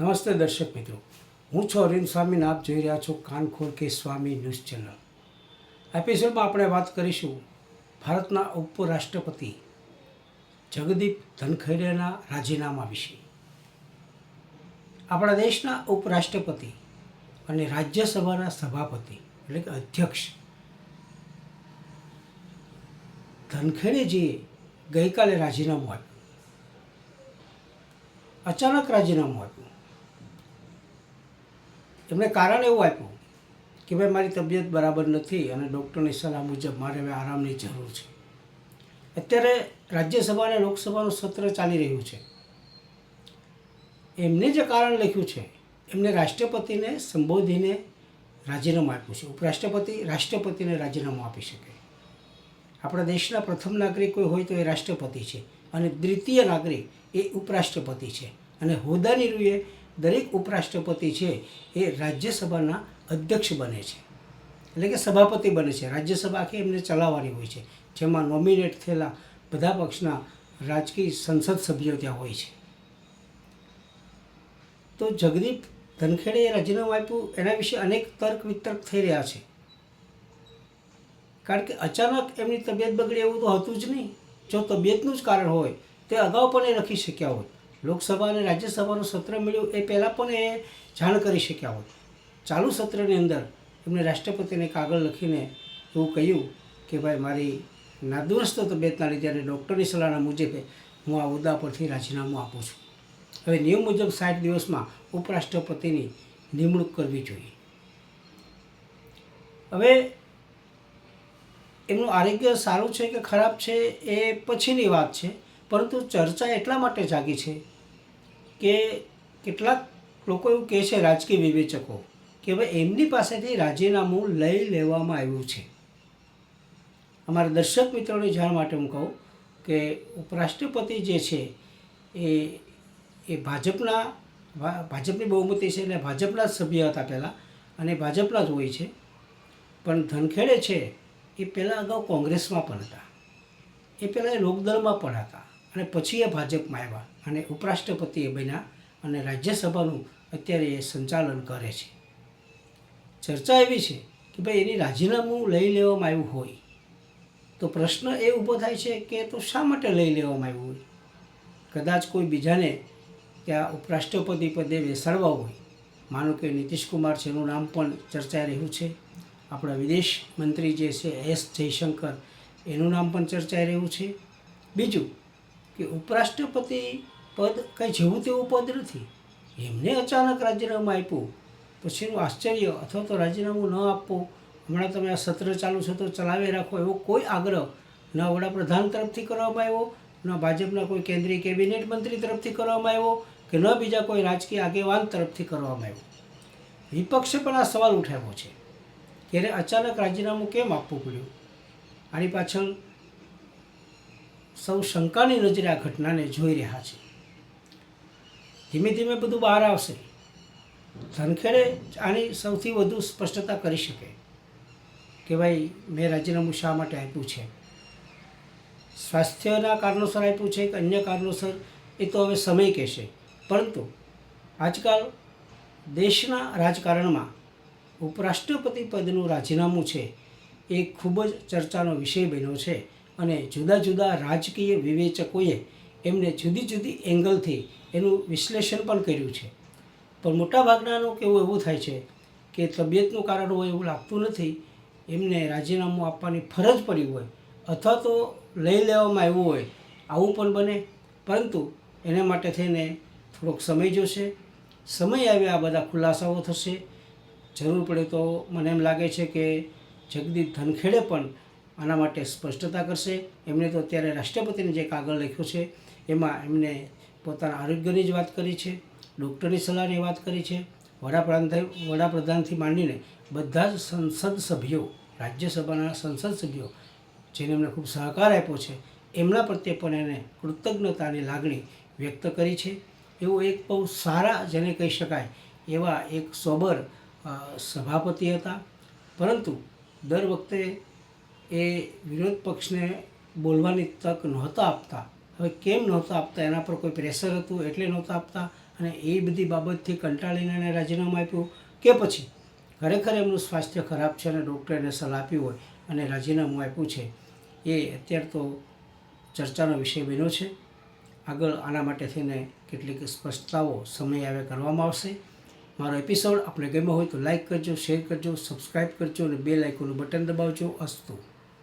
નમસ્તે દર્શક મિત્રો. હું છું અરવિંદ સ્વામી આપ જોઈ રહ્યા છો કાનખોર કે સ્વામી ન્યૂઝ ચેનલ. એપિસોડમાં આપણે વાત કરીશું ભારતના ઉપરાષ્ટ્રપતિ જગદીપ ધનખેડેના રાજીનામા વિશે. આપણા દેશના ઉપરાષ્ટ્રપતિ અને રાજ્યસભાના સભાપતિ એટલે કે અધ્યક્ષ ધનખેડેજીએ ગઈકાલે રાજીનામું આપ્યું. અચાનક રાજીનામું આપ્યું. એમણે કારણ એવું આપ્યું કે ભાઈ, મારી તબિયત બરાબર નથી અને ડૉક્ટરની સલાહ મુજબ મારે હવે આરામની જરૂર છે. અત્યારે રાજ્યસભા અને લોકસભાનું સત્ર ચાલી રહ્યું છે. એમને જે કારણ લખ્યું છે, એમને રાષ્ટ્રપતિને સંબોધીને રાજીનામું આપ્યું છે. ઉપરાષ્ટ્રપતિ રાષ્ટ્રપતિને રાજીનામું આપી શકે. આપણા દેશના પ્રથમ નાગરિક કોઈ હોય તો એ રાષ્ટ્રપતિ છે અને દ્વિતીય નાગરિક એ ઉપરાષ્ટ્રપતિ છે. અને હોદ્દાની રૂએ દરેક ઉપરાષ્ટ્રપતિ છે એ રાજ્યસભાના અધ્યક્ષ બને છે. એટલે કે સભાપતિ બને છે. રાજ્યસભા આખી એમને ચલાવવાની હોય છે. જેમાં નોમિનેટ થયેલા બધા પક્ષના રાજકીય સંસદ સભ્યો ત્યાં હોય છે. તો જગદીપ ધનખેડે રાજીનામું આપ્યું. એના વિશે અનેક તર્ક વિતર્ક થઈ રહ્યા છે. કારણ કે અચાનક એમની તબિયત બગડે એવું તો હતું જ નહીં. જો તબિયતનું જ કારણ હોય, તે અગાઉ પણ એ લખી શક્યા હોત. લોકસભા અને રાજ્યસભાનું સત્ર મળ્યું એ પહેલાં પણ એ જાણ કરી શક્યા હોત. ચાલુ સત્રની અંદર એમણે રાષ્ટ્રપતિને કાગળ લખીને એવું કહ્યું કે ભાઈ મારી નાદુરસ્ત તબિયતના લીધે અને ડૉક્ટરની સલાહના મુજબ હું આ હોદ્દા પરથી રાજીનામું આપું છું. હવે નિયમ મુજબ સાઠ દિવસમાં ઉપરાષ્ટ્રપતિની નિમણૂક કરવી જોઈએ. હવે એમનું આરોગ્ય સારું છે કે ખરાબ છે એ પછીની વાત છે, પરંતુ ચર્ચા એટલા માટે જાગી છે કે કેટલાક લોકો એવું કહે છે, રાજકીય વિવેચકો, કે ભાઈ એમની પાસેથી રાજીનામું લઈ લેવામાં આવ્યું છે. અમારા દર્શક મિત્રોને જાણ માટે હું કહું કે ઉપરાષ્ટ્રપતિ જે છે, એ એ ભાજપના ભાજપની બહુમતી છે એટલે ભાજપના જ સભ્ય હતા પહેલાં અને ભાજપના જ હોય છે. પણ ધનખેડે છે, એ પહેલાં અગાઉ કોંગ્રેસમાં પણ હતા. એ પહેલાં એ લોકદળમાં પણ હતા. અને પછી એ ભાજપમાં આવ્યા અને ઉપરાષ્ટ્રપતિ એ બન્યા અને રાજ્યસભાનું અત્યારે એ સંચાલન કરે છે. ચર્ચા એવી છે કે ભાઈ એની રાજીનામું લઈ લેવામાં આવ્યું હોય તો પ્રશ્ન એ ઊભો થાય છે કે તો શા માટે લઈ લેવામાં આવ્યું હોય? કદાચ કોઈ બીજાને ત્યાં ઉપરાષ્ટ્રપતિ પદે બેસાડવા હોય. માનો કે નીતિશ કુમાર છે, એનું નામ પણ ચર્ચાઈ રહ્યું છે. આપણા વિદેશ મંત્રી જે છે, એસ જયશંકર, એનું નામ પણ ચર્ચાઈ રહ્યું છે. બીજું કે ઉપરાષ્ટ્રપતિ પદ કંઈ જેવું તેવું પદ નથી. એમને અચાનક રાજીનામું આપ્યું. પછીનું આશ્ચર્ય અથવા તો રાજીનામું ન આપવું. હમણાં તમે આ સત્ર ચાલુ છે તો ચલાવી રાખો એવો કોઈ આગ્રહ ન વડાપ્રધાન તરફથી કરવામાં આવ્યો, ન ભાજપના કોઈ કેન્દ્રીય કેબિનેટ મંત્રી તરફથી કરવામાં આવ્યો કે ન બીજા કોઈ રાજકીય આગેવાન તરફથી કરવામાં આવ્યો. વિપક્ષે પણ આ સવાલ ઉઠાવ્યો છે. ત્યારે અચાનક રાજીનામું કેમ આપવું પડ્યું? આની પાછળ સૌ શંકાની નજરે આ ઘટનાને જોઈ રહ્યા છે. ધીમે ધીમે બધું બહાર આવશે. ધનખેડે આની સૌથી વધુ સ્પષ્ટતા કરી શકે કે ભાઈ, મેં રાજીનામું શા માટે આપ્યું છે? સ્વાસ્થ્યના કારણોસર આપ્યું છે કે અન્ય કારણોસર? એ તો હવે સમય કહેશે. પરંતુ આજકાલ દેશના રાજકારણમાં ઉપરાષ્ટ્રપતિ પદનું રાજીનામું છે એ ખૂબ જ ચર્ચાનો વિષય બન્યો છે. અને જુદા જુદા રાજકીય વિવેચકોએ એમને જુદી જુદી એંગલથી એનું વિશ્લેષણ પણ કર્યું છે. પણ મોટાભાગનાનું કેવું એવું થાય છે કે તબિયતનું કારણ હોય એવું લાગતું નથી, એમને રાજીનામું આપવાની ફરજ પડી હોય અથવા તો લઈ લેવામાં આવ્યું હોય, આવું પણ બને. પરંતુ એના માટે થઈને થોડોક સમય જોશે. સમય આવે, આ બધા ખુલાસાઓ થશે. જરૂર પડે તો મને એમ લાગે છે કે જગદીપ ધનખેડે પણ આના માટે સ્પષ્ટતા કરશે. એમણે તો અત્યારે રાષ્ટ્રપતિને જે કાગળ લખ્યો છે, એમાં એમને પોતાના આરોગ્યની જ વાત કરી છે, ડૉક્ટરની સલાહની વાત કરી છે. વડાપ્રધાન વડાપ્રધાનથી માંડીને બધા જ સંસદ સભ્યો, રાજ્યસભાના સંસદ સભ્યો, જેને એમને ખૂબ સહકાર આપ્યો છે, એમના પ્રત્યે પણ એને કૃતજ્ઞતાની લાગણી વ્યક્ત કરી છે. એવું એક બહુ સારા, જેને કહી શકાય, એવા એક સોબર સભાપતિ હતા. પરંતુ દર વખતે એ વિરોધ પક્ષને બોલવાની તક નહોતા આપતા. હવે કેમ નહોતા આપતા? એના પર કોઈ પ્રેશર હતું એટલે નહોતા આપતા? અને એ બધી બાબતથી કંટાળીને એને રાજીનામું આપ્યું કે પછી? ખરેખર એમનું સ્વાસ્થ્ય ખરાબ છે અને ડૉક્ટરે એને સલાહ આપી હોય અને રાજીનામું આપ્યું છે. એ અત્યારે તો ચર્ચાનો વિષય બન્યો છે. આગળ આના માટે થઈને કેટલીક સ્પષ્ટતાઓ સમય આવે કરવામાં આવશે. મારો એપિસોડ આપણે ગમ્યો હોય તો લાઇક કરજો શેર કરજો સબસ્ક્રાઈબ કરજો અને બે લાઇકોનું બટન દબાવજો. અસ્તુ.